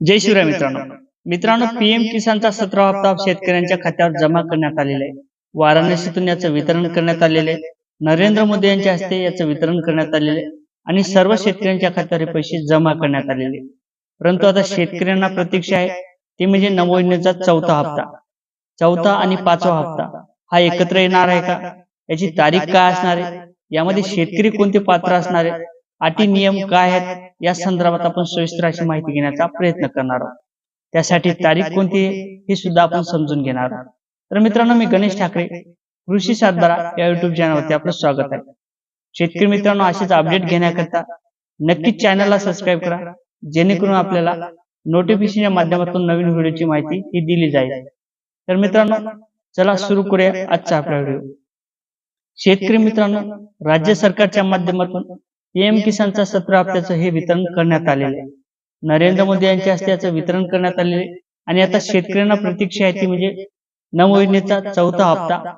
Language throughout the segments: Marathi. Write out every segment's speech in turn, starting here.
जय शिवराय मित्रांनो. मित्रांनो. पीएम किसानचा सतरा हप्ता शेतकऱ्यांच्या खात्यावर जमा करण्यात आलेला आहे. वाराणसीतून याचं वितरण करण्यात आलेलं आहे. नरेंद्र मोदी यांच्या हस्ते याचं वितरण करण्यात आलेलं आहे. आणि सर्व शेतकऱ्यांच्या खात्यावर पैसे जमा करण्यात आलेले. परंतु आता शेतकऱ्यांना प्रतीक्षा आहे. ते म्हणजे नवयोजनेचा चौथा हप्ता. चौथा आणि पाचवा हप्ता. हा एकत्र येणार आहे का? याची तारीख काय असणार आहे? यामध्ये शेतकरी कोणते पात्र असणार आहे अटी नियम काय आहेत? या संदर्भात आपण सविस्तर अशी माहिती घेण्याचा प्रयत्न करणार आहोत. त्यासाठी तारीख कोणती आहे हे सुद्धा आपण समजून घेणार आहोत. तर मित्रांनो मी गणेश ठाकरे कृषी सातबारा या युट्यूब चॅनलवरती आपलं स्वागत आहे. शेतकरी मित्रांनो असेच अपडेट घेण्याकरता नक्कीच चॅनलला सबस्क्राईब करा. जेणेकरून आपल्याला नोटिफिकेशनच्या माध्यमातून नवीन व्हिडिओची माहिती ही दिली जाईल. तर मित्रांनो चला सुरू करूया आजचा आपला व्हिडिओ. शेतकरी मित्रांनो राज्य सरकारच्या माध्यमातून पीएम किसानचा सत्र हप्त्याचं हे वितरण करण्यात आलेलं आहे. नरेंद्र मोदी यांच्या हस्ते याचं वितरण करण्यात आलेले आहे. आणि आता शेतकऱ्यांना प्रतीक्षा आहे ती म्हणजे नमो योजनेचा चौथा हप्ता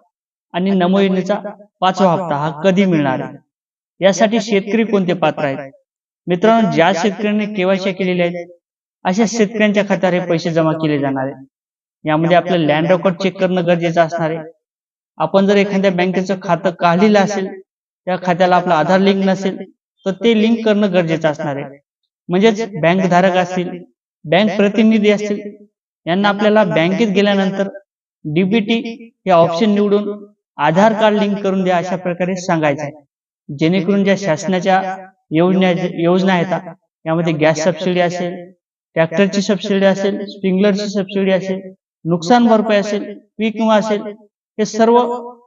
आणि नमो योजनेचा पाचवा हप्ता हा कधी मिळणार आहे? यासाठी शेतकरी कोणते पात्र आहेत? मित्रांनो ज्या शेतकऱ्यांनी केवायसी केलेल्या आहेत अशा शेतकऱ्यांच्या खात्यावर हे पैसे जमा केले जाणार आहे यामध्ये आपलं लँड रेकॉर्ड चेक करणं गरजेचं असणार आहे. आपण जर एखाद्या बँकेचं खातं काढलेलं असेल त्या खात्याला आपलं आधार लिंक नसेल तर ते लिंक करणं गरजेचं असणार आहे. म्हणजेच बँक धारक असतील बँक प्रतिनिधी असतील यांना आपल्याला बँकेत गेल्यानंतर डीबीटी हे ऑप्शन निवडून आधार कार्ड लिंक करून द्या अशा प्रकारे सांगायचं आहे. जेणेकरून ज्या शासनाच्या योजना योजना आहेत यामध्ये गॅस सबसिडी असेल ट्रॅक्टरची सबसिडी असेल स्प्रिंकलरची सबसिडी असेल नुकसान भरपाई असेल पीक विमा असेल हे सर्व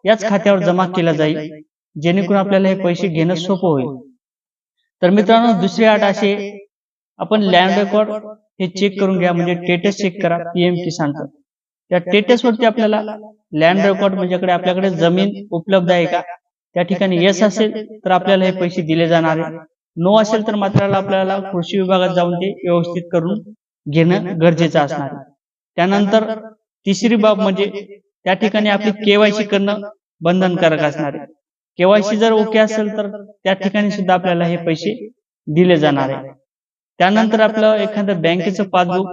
याच खात्यावर जमा केलं जाईल. जेणेकरून आपल्याला हे पैसे घेणं सोपं होईल तर मित्रांनो दुसरी अट अशी आपण लँड रेकॉर्ड हे चेक करून घ्या. म्हणजे टेटस चेक करा पीएम किसानचं त्या टेटस वरती आपल्याला लँड रेकॉर्ड म्हणजे आपल्याकडे जमीन उपलब्ध आहे का? त्या ठिकाणी यस असेल तर आपल्याला हे पैसे दिले जाणार आहे. नो असेल तर मात्र आपल्याला कृषी विभागात जाऊन ते व्यवस्थित करून घेणं गरजेचं असणार त्यानंतर तिसरी बाब म्हणजे त्या ठिकाणी आपली केवायसी करणं बंधनकारक असणार आहे. केवायसी जर ओके असेल तर त्या ठिकाणी सुद्धा आपल्याला हे पैसे दिले जाणार आहे. त्यानंतर आपलं एखादं बँकेचं पासबुक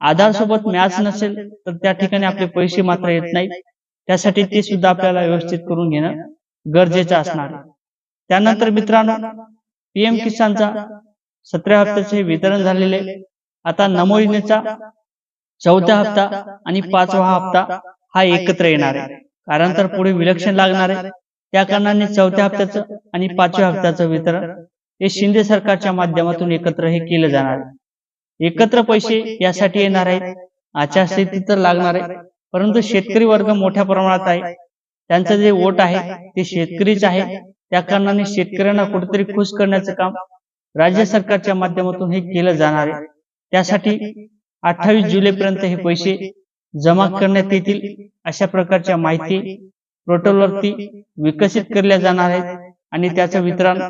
आधार सोबत मॅच नसेल तर त्या ठिकाणी आपले पैसे मात्र येत नाही त्यासाठी ते सुद्धा आपल्याला व्यवस्थित करून घेणं गरजेचं असणार त्यानंतर मित्रांनो पीएम किसानचा सतरा हप्त्याचे वितरण झालेले. आता नमो योजनेचा चौथा हप्ता आणि पाचवा हप्ता हा एकत्र येणार आहे. कारण तर पुढे विलक्षण लागणार आहे त्या कारणाने चौथ्या हप्त्याचं आणि पाचव्या हप्त्याचं वितरण हे शिंदे सरकारच्या माध्यमातून एकत्र हे केलं जाणार. आहे एकत्र पैसे यासाठी येणार आहेत. आचारस्थिती तर लागणार आहे. परंतु शेतकरी वर्ग मोठ्या प्रमाणात आहे. त्यांचं जे वोट आहे ते शेतकरीच आहे. त्या कारणाने शेतकऱ्यांना कुठेतरी खुश करण्याचं काम राज्य सरकारच्या माध्यमातून हे केलं जाणार आहे. त्यासाठी अठ्ठावीस जुलैपर्यंत हे पैसे जमा करण्यात येतील अशा प्रकारच्या माहिती पोर्टलवरती विकसित केल्या जाणार आहेत आणि त्याचं वितरण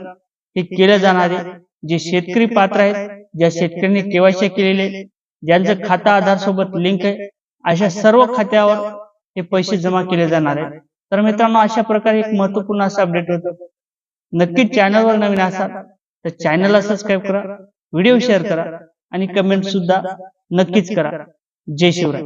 हे केलं जाणार आहे. जे शेतकरी पात्र आहेत ज्या शेतकऱ्यांनी केवायसी केलेले ज्यांचं खाता आधार सोबत लिंक आहे अशा सर्व खात्यावर हे पैसे जमा केले जाणार आहेत. तर मित्रांनो अशा प्रकारे एक महत्त्वपूर्ण असं अपडेट होतं. नक्कीच चॅनलवर नवीन असाल तर चॅनलला सबस्क्राईब करा व्हिडिओ शेअर करा आणि कमेंट सुद्धा नक्कीच करा. जय शिवराय.